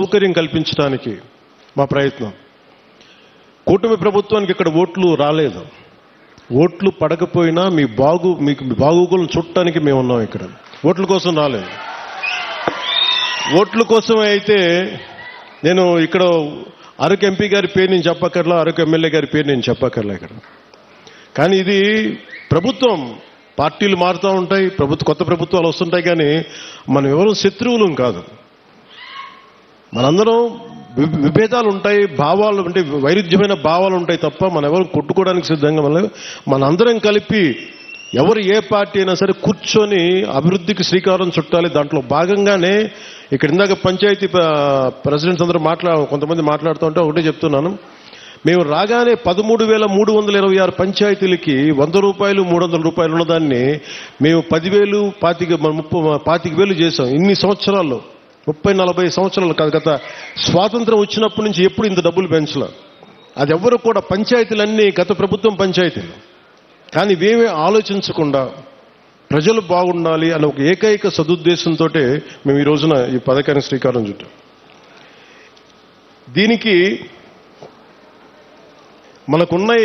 సౌకర్యం కల్పించడానికి మా ప్రయత్నం. కూటమి ప్రభుత్వానికి ఇక్కడ ఓట్లు రాలేదు. ఓట్లు పడకపోయినా మీ బాగు మీకు మీ బాగోగులను చుట్టానికి మేము ఉన్నాం ఇక్కడ. ఓట్ల కోసం రాలేదు. ఓట్ల కోసమే అయితే నేను ఇక్కడ అరకు ఎంపీ గారి పేరు నేను చెప్పక్కర్లా అరకు ఎమ్మెల్యే గారి పేరు నేను చెప్పక్కర్లా ఇక్కడ. కానీ ఇది ప్రభుత్వం పార్టీలు మారుతూ ఉంటాయి ప్రభుత్వ కొత్త ప్రభుత్వాలు వస్తుంటాయి కానీ మనం ఎవరు శత్రువులం కాదు. మనందరం విభేదాలు ఉంటాయి భావాలు అంటే వైరుధ్యమైన భావాలు ఉంటాయి తప్ప మనం ఎవరు కొట్టుకోవడానికి సిద్ధంగా మన మనందరం కలిపి ఎవరు ఏ పార్టీ అయినా సరే కూర్చొని అభివృద్ధికి శ్రీకారం చుట్టాలి. దాంట్లో భాగంగానే ఇక్కడ ఇందాక పంచాయతీ ప్రెసిడెంట్స్ అందరూ మాట్లా కొంతమంది మాట్లాడుతూ ఉంటే ఒకటే చెప్తున్నాను. మేము రాగానే పదమూడు వేల మూడు వందల ఇరవై ఆరు పంచాయతీలకి వంద రూపాయలు మూడు వందల రూపాయలు ఉన్నదాన్ని మేము పదివేలు పాతిక ముప్పై పాతిక వేలు చేసాం ఇన్ని సంవత్సరాల్లో. ముప్పై నలభై సంవత్సరాలు కాదు గత స్వాతంత్రం వచ్చినప్పటి నుంచి ఎప్పుడు ఇంత డబ్బులు పెంచలే. అది ఎవరు కూడా పంచాయతీలన్నీ గత ప్రభుత్వం పంచాయతీలు. కానీ ఇవేమీ ఆలోచించకుండా ప్రజలు బాగుండాలి అనే ఒక ఏకైక సదుద్దేశంతో మేము ఈ రోజున ఈ పథకానికి శ్రీకారం చుట్టాం. దీనికి మనకున్న